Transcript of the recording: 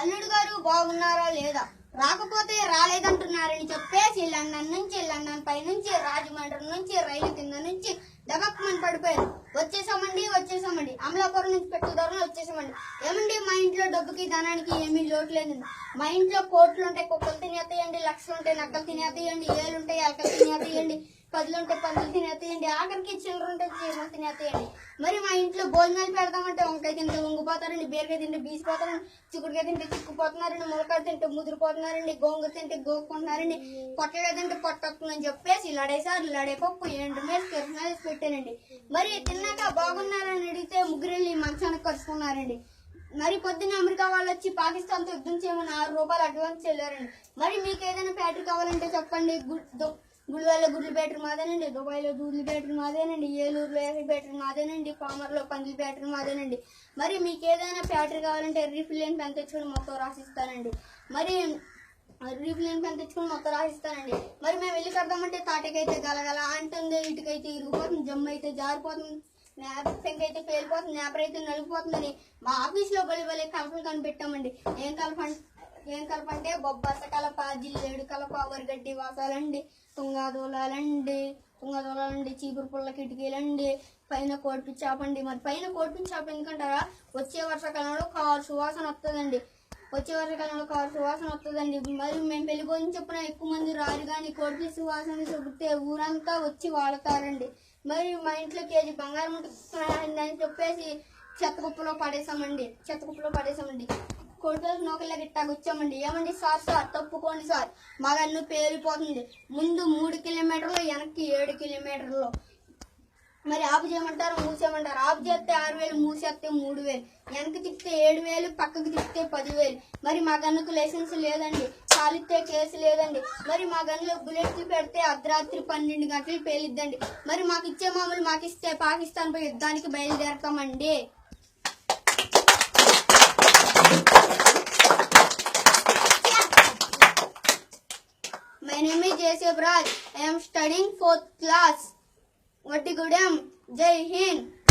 అల్లుడు గారు బాగున్నారా లేదా? రాకపోతే రాలేదంటున్నారని చెప్పేసి లండన్ నుంచి లండన్ పై నుంచి రాజమండ్రి నుంచి రైలు కింద నుంచి డబక్మని పడిపోయారు. వచ్చేసామండి వచ్చేసామండి. అమలాపురం నుంచి పెట్టు దూరం వచ్చేసామండి. ఏమండి మా ఇంట్లో డబ్బుకి ధనానికి ఏమీ లోటు లేదండి మా ఇంట్లో కోట్లు ఉంటాయి కుక్కలు తినేతేయండి లక్షలు ఉంటాయి నక్కలు తినేతేయండి ఏళ్ళు ఉంటాయి ఎలకలు తినేతేయండి పదులు ఉంటే పదులు తినేస్తాయండి ఆఖరికి చిల్లర ఉంటే చీమలు తినేస్తాయండి. మరి మా ఇంట్లో భోజనాలు పెడదామంటే వంకాయ తింటే వంగిపోతారండి బీరకాయ తింటే బీసిపోతారండి చిక్కుడుకాయ తింటే చిక్కుపోతున్నారండి ములకాయ తింటే ముదిరిపోతున్నారండి గోంగూర తింటే గోక్కుంటున్నారండి పొట్టగా తింటే పొట్టొస్తుందని చెప్పేసి లడేసారి లడే పప్పు ఎండు మీద కిరణాలు పెట్టానండి. మరి తిన్నాక బాగున్నారని అడిగితే ముగ్గురు మంచానికి కలుసుకున్నారండి మరి పొద్దున్న అమెరికా వాళ్ళు వచ్చి పాకిస్తాన్తో యుద్ధం చేయమని ఆరు రూపాయలు అడ్వాన్స్ వెళ్ళారండి మరి మీకు ఏదైనా బ్యాటరీ కావాలంటే చెప్పండి గుడ్ దు- గుడ్లు గుడ్ల బ్యాటరీ మాదేనండి దుబాయ్లో దూడ్లు బ్యాటరీ మాదేనండి ఏలూరులో వేసి బ్యాటరీ మాదేనండి పామర్లో పందుల బ్యాటరీ మాదేనండి. మరి మీకు ఏదైనా బ్యాటరీ కావాలంటే రీఫిల్ అని పెన్ తెచ్చుకొని మొత్తం రాసిస్తానండి. మరి రీఫిల్ అని పెన్ తెచ్చుకొని మొత్తం రాసిస్తానండి. మరి మేము వెళ్ళి కడదామంటే తాటకైతే గలగల అంటుంది ఇటుకైతే ఇరిగిపోతుంది జమ్ము అయితే జారిపోతుంది పెంక్ అయితే పేలిపోతుంది నేపరైతే అయితే నలిగిపోతుందని మా ఆఫీస్లో బలి బలి కలపలు కనిపెట్టామండి. ఏం కలపండి? ఏం కలప అంటే బొబ్బస కలప జిల్లేడు కలప వరిగడ్డి వాసాలండి తుంగాదోలాలండి తుంగదూలాలండి చీపురు పుల్ల కిటికీలండి పైన కోడిపి చాపండి. మరి పైన కోడిపి చాప ఎందుకంటారా? వచ్చే వర్షాకాలంలో కారు సువాసన వస్తుందండి వచ్చే వర్షాకాలంలో కారు సువాసన వస్తుందండి మరి మేము పెళ్ళి గురించి చెప్పిన ఎక్కువ మంది రారు కానీ కోడిపి సువాసన చెబితే ఊరంతా వచ్చి వాడతారండి మరి మా ఇంట్లో కేజీ బంగారం ఉంటుందని చెప్పేసి చెత్త కుప్పలో పడేసామండి. చెత్త కుప్పలో పడేసామండి. కొడుకులు నౌకర్లకి ఇట్టా కూర్చోమండి. ఏమండి సార్ సార్ తప్పుకోండి సార్. మా గన్ను పేలిపోతుంది ముందు మూడు కిలోమీటర్లు వెనక్కి ఏడు కిలోమీటర్లు. మరి ఆపు చేయమంటారు మూసేయమంటారు? ఆపు చేస్తే ఆరు వేలు మూసేస్తే మూడు వేలు. వెనక్కి తిప్పితే ఏడు వేలు పక్కకి తిప్పితే పదివేలు మరి మా గన్నుకు లైసెన్స్ లేదండి. కాలిస్తే కేసు లేదండి. మరి మా గన్నులో బుల్లెట్లు పెడితే అర్ధరాత్రి పన్నెండు గంటలు పేలిద్దండి. మరి మాకు ఇచ్చే మామూలు మాకు ఇస్తే పాకిస్తాన్ పై యుద్ధానికి బయలుదేరతామండి. Devraj. I am studying 4th class. Vatigodam. Jai Hind.